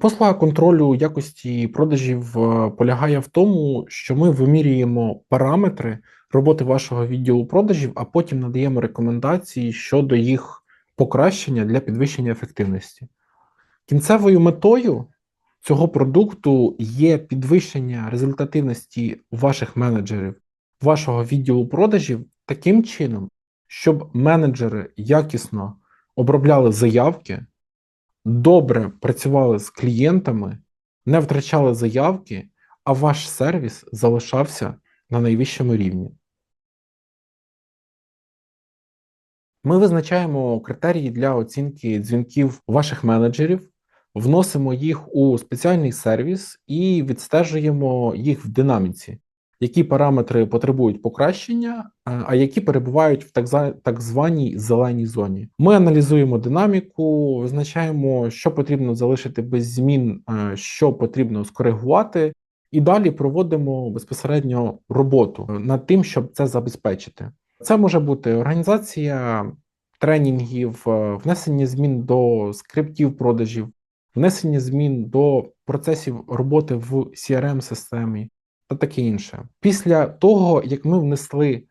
Послуга контролю якості продажів е, полягає в тому, що ми вимірюємо параметри роботи вашого відділу продажів, а потім надаємо рекомендації щодо їх покращення для підвищення ефективності. Кінцевою метою цього продукту є підвищення результативності ваших менеджерів, вашого відділу продажів таким чином, щоб менеджери якісно обробляли заявки, добре працювали з клієнтами, не втрачали заявки, а ваш сервіс залишався на найвищому рівні. Ми визначаємо критерії для оцінки дзвінків ваших менеджерів, вносимо їх у спеціальний сервіс і відстежуємо їх в динаміці, які параметри потребують покращення, а- а які перебувають в так, званій зеленій зоні. Ми аналізуємо динаміку, визначаємо, що потрібно залишити без змін, е, що потрібно скоригувати, і далі проводимо безпосередньо роботу над тим, щоб це забезпечити. Це може бути організація тренінгів, е, внесення змін до скриптів продажів, внесення змін до процесів роботи в CRM-системі та таке інше. Після того, як ми внесли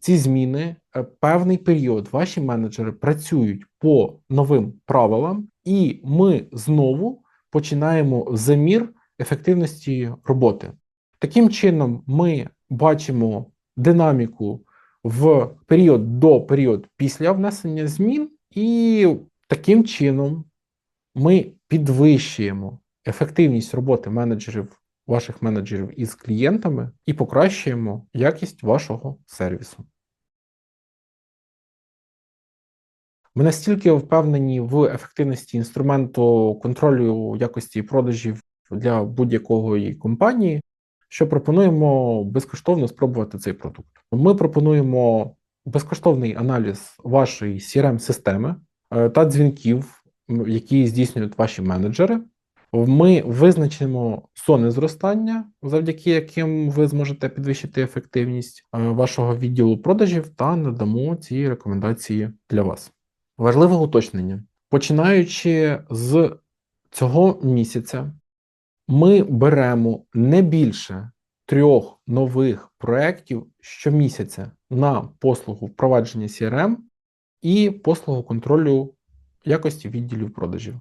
ці зміни, е, певний період ваші менеджери працюють по новим правилам, і ми знову починаємо замір ефективності роботи. Таким чином, ми бачимо динаміку в період до період після внесення змін, і таким чином ми підвищуємо ефективність роботи менеджерів, ваших менеджерів із клієнтами і покращуємо якість вашого сервісу. Ми настільки впевнені в ефективності інструменту контролю якості продажів для будь-якої компанії, що пропонуємо безкоштовно спробувати цей продукт. Ми пропонуємо безкоштовний аналіз вашої CRM-системи е, та дзвінків, які здійснюють ваші менеджери. Ми визначимо зони зростання, завдяки яким ви зможете підвищити ефективність е, вашого відділу продажів та надамо ці рекомендації для вас. Важливе уточнення. Починаючи з цього місяця, ми беремо не більше трьох нових проєктів щомісяця на послугу впровадження CRM і послугу контролю якості відділів продажів.